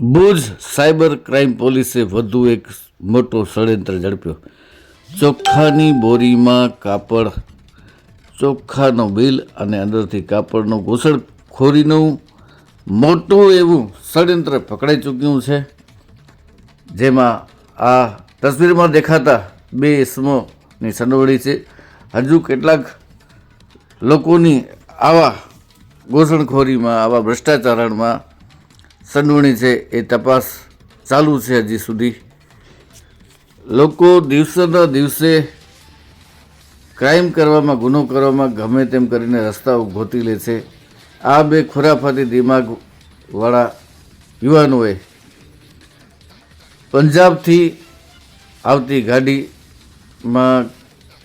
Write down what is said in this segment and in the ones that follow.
Bhuj cyber crime પોલીસે વધુ એક મોટો ષડયંત્ર ઝડપ્યો. ચોખ્ખાની બોરીમાં કાપડ ચોખ્ખાનો બિલ અને અંદરથી કાપડનું ઘૂસણખોરીનું મોટું એવું ષડયંત્ર પકડાઈ ચૂક્યું છે, જેમાં આ તસવીરમાં દેખાતા બે ઇસમોની સંડોવણી છે. હજુ કેટલાક લોકોની આવા ઘૂસણખોરીમાં, આવા ભ્રષ્ટાચારણમાં સંડોવણી છે એ તપાસ ચાલુ છે હજી સુધી. લોકો દિવસેના દિવસે ક્રાઇમ કરવામાં ગુનો કરવામાં ગમે તેમ કરીને રસ્તાઓ ગોતી લે છે. આ બે ખોરાફાતી દિમાગવાળા યુવાનોએ પંજાબથી આવતી ગાડીમાં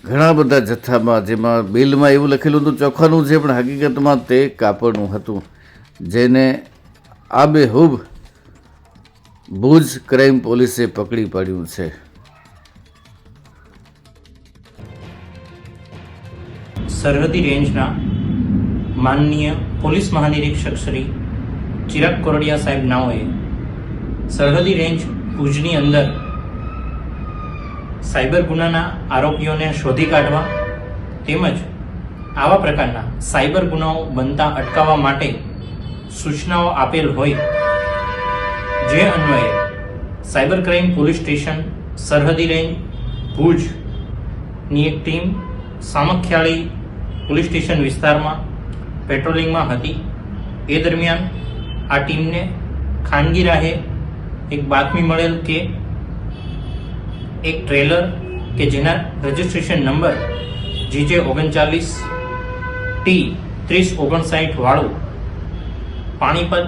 ઘણા બધા જથ્થામાં, જેમાં બિલમાં એવું લખેલું હતું, ચોખાનું છે, પણ હકીકતમાં તે કાપડનું હતું. જેને આબેહૂબ ભુજ ક્રાઇમ પોલીસે પકડી પાડ્યું છે. સરહદી રેન્જના માનનીય પોલીસ મહાનિરીક્ષક શ્રી ચિરાગ કોરડિયા સાહેબ નાઓએ સરહદી રેન્જ ભુજની અંદર સાયબર ગુનાના આરોપીઓને શોધી કાઢવા તેમજ આવા પ્રકારના સાયબર ગુનાઓ બનતા અટકાવવા માટે સૂચનાઓ આપેલ હોય, જે અન્વયે સાયબર ક્રાઇમ પોલીસ સ્ટેશન, સરહદી રેન્જ ભુજની એક ટીમ સામખિયાળી પોલીસ સ્ટેશન વિસ્તારમાં પેટ્રોલિંગમાં હતી. એ દરમિયાન આ ટીમને ખાનગી રાહે એક બાતમી મળેલ કે એક ટ્રેલર કે જેના રજિસ્ટ્રેશન નંબર જીજે ઓગણચાલીસ ટી ત્રીસ ઓગણસાઠ વાળું પાણીપત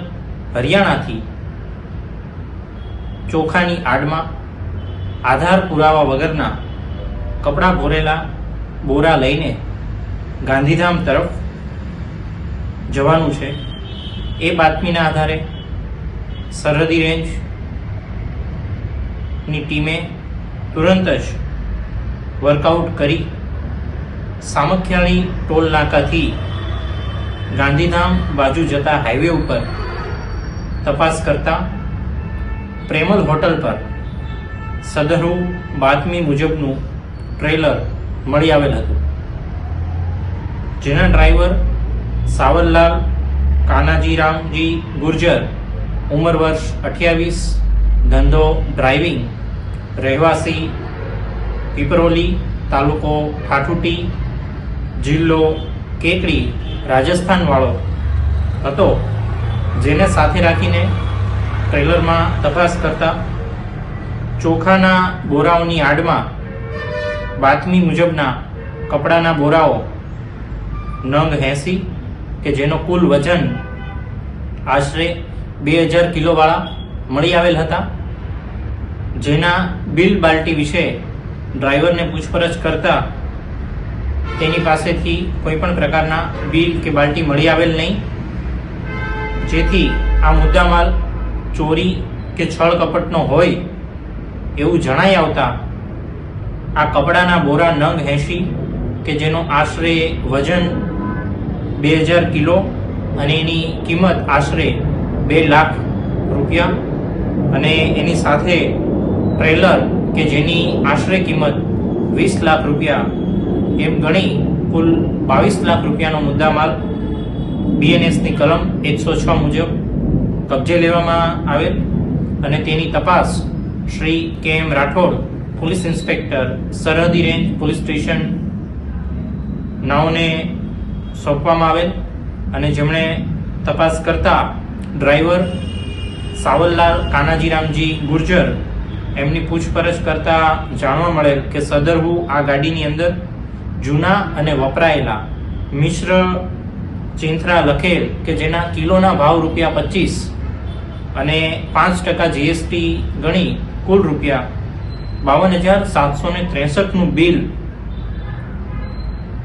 હરિયાણાથી ચોખાની આડમાં આધાર પુરાવા વગરના કપડાં ભરેલા બોરા લઈને ગાંધીધામ તરફ જવાનું છે. એ બાતમીના આધારે સરહદી રેન્જની ટીમે તુરંત જ વર્કઆઉટ કરી સામખિયાળી ટોલ નાકાથી ગાંધીધામ બાજુ જતા હાઈવે ઉપર તપાસ કરતા પ્રેમલ હોટલ પર સદરુ બાતમી મુજબનું ટ્રેલર મળી આવેલ હતું. જેના ડ્રાઈવર સાવરલાલ કાનાજીરામજી ગુર્જર, ઉંમર વર્ષ અઠ્યાવીસ, ધંધો ડ્રાઇવિંગ, રહેવાસી, પીપરોલી તાલુકો ઠાઠુટી, જિલ્લો કેકડી રાજસ્થાન વાળો હતો, જેને સાથે રાખીને ટ્રેલરમાં તપાસ કરતા ચોખાના બોરાઓની આડમાં બાતમી મુજબના કપડાના બોરાઓ નંગ એંસી કે જેનો કુલ વજન આશરે બે હજાર કિલોવાળા મળી આવેલ હતા, જેના બિલ બાલ્ટી વિશે ડ્રાઈવરને પૂછપરછ કરતા તેની પાસેથી કોઈ પણ પ્રકારના બિલ કે બાલ્ટી મળી આવેલ નહીં. જેથી આ મુદ્દામાલ ચોરી કે છળ કપટનો હોય એવું જણાઈ આવતા આ કપડાના બોરા નંગ એંશી કે જેનો આશરે વજન બે હજાર કિલો અને એની કિંમત આશરે બે લાખ રૂપિયા અને એની સાથે ટ્રેલર કે જેની આશરે કિંમત વીસ લાખ રૂપિયા એમ ગણી કુલ બાવીસ લાખ રૂપિયાનો મુદ્દામાલ બીએનએસની કલમ એકસો છ મુજબ કબજે લેવામાં આવેલ અને તેની તપાસ Shri K M Rathod, police inspector, સરહદી રેન્જ પોલીસ સ્ટેશન નાઓને સોંપવામાં આવેલ અને જેમણે તપાસ કરતા ડ્રાઈવર સાવલલાલ કાનાજીરામજી ગુર્જર એમની પૂછપરછ કરતા જાણવા મળેલ કે સદરહુ આ ગાડીની અંદર જૂના અને વપરાયેલા મિશ્ર ચિંથરા લખેલ કે જેના કિલોના ભાવ રૂપિયા પચીસ અને પાંચ ટકા જીએસટી ગણી કુલ રૂપિયા બાવન હજાર સાતસો ને ત્રેસઠનું બિલ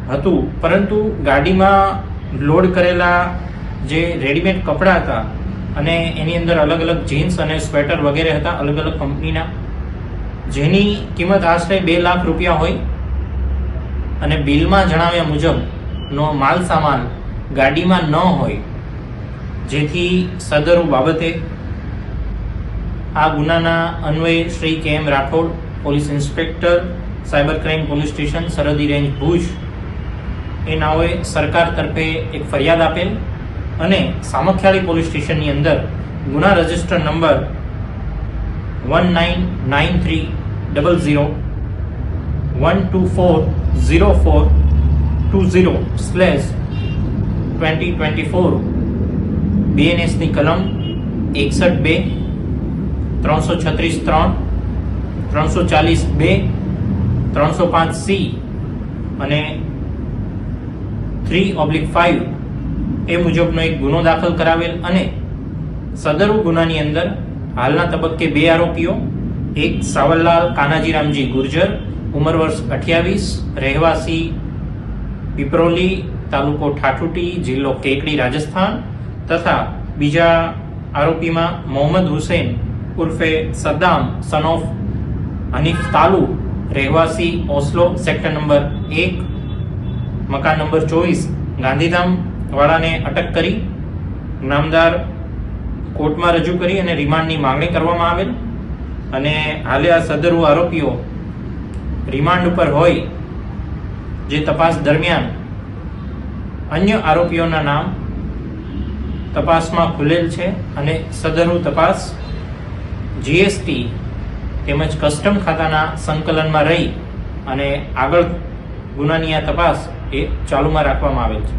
હતું. પરંતુ ગાડીમાં લોડ કરેલા જે રેડીમેડ કપડાં હતા અને એની અંદર અલગ અલગ જીન્સ અને સ્વેટર વગેરે હતા અલગ અલગ કંપનીના, જેની કિંમત આશરે બે લાખ રૂપિયા હોય અને બિલમાં જણાવ્યા મુજબનો માલ સામાન ગાડીમાં ન હોય. જેથી સદરુ બાબતે આ ગુનાના અન્વયે Shri K M Rathod, police inspector, cyber crime police station, સરહદી રેન્જ ભુજ, એ નાઓએ સરકાર તરફે એક ફરિયાદ આપેલ અને સામખિયાળી પોલીસ સ્ટેશનની અંદર ગુના register number one nine nine three double zero one two four zero four two zero slash twenty twenty four બીએનએસની કલમ એકસઠ બે, ત્રણસો છત્રીસ ત્રણ, ત્રણસો ચાલીસ બે, ત્રણસો પાંચ સી અને થ્રી ઓબ્લિક ફાઇવ એ મુજબનો એક ગુનો દાખલ કરાવેલ અને સદરુ ગુનાની અંદર હાલના તબક્કે બે આરોપીઓ, એક સાવરલાલ કાનાજીરામજી ગુર્જર ઉંમર વર્ષ અઠ્યાવીસ, રહેવાસી પીપરોલી તાલુકો ઠાઠુટી જિલ્લો કેકડી, રાજસ્થાન તથા બીજા આરોપીમાં મોહમ્મદ હુસૈન ઉર્ફે સદ્દામ સન ઓફ હનીફ તાલુ, રહેવાસી ઓસ્લો સેક્ટર નંબર એક, મકાન નંબર ચોવીસ ગાંધીધામ વાળાને અટક કરી, નામદાર કોર્ટમાં રજૂ કરી અને રિમાન્ડની માંગણી કરવામાં આવેલ. અને હાલે આ સદરુ આરોપીઓ રિમાન્ડ ઉપર હોય જે તપાસ દરમિયાન અન્ય આરોપીઓના નામ તપાસમાં ખુલેલ છે અને સદરુ તપાસ જીએસટી તેમજ કસ્ટમ ખાતાના સંકલનમાં રહી અને આગળ ગુનાની આ તપાસ એ ચાલુમાં રાખવામાં આવેલ છે.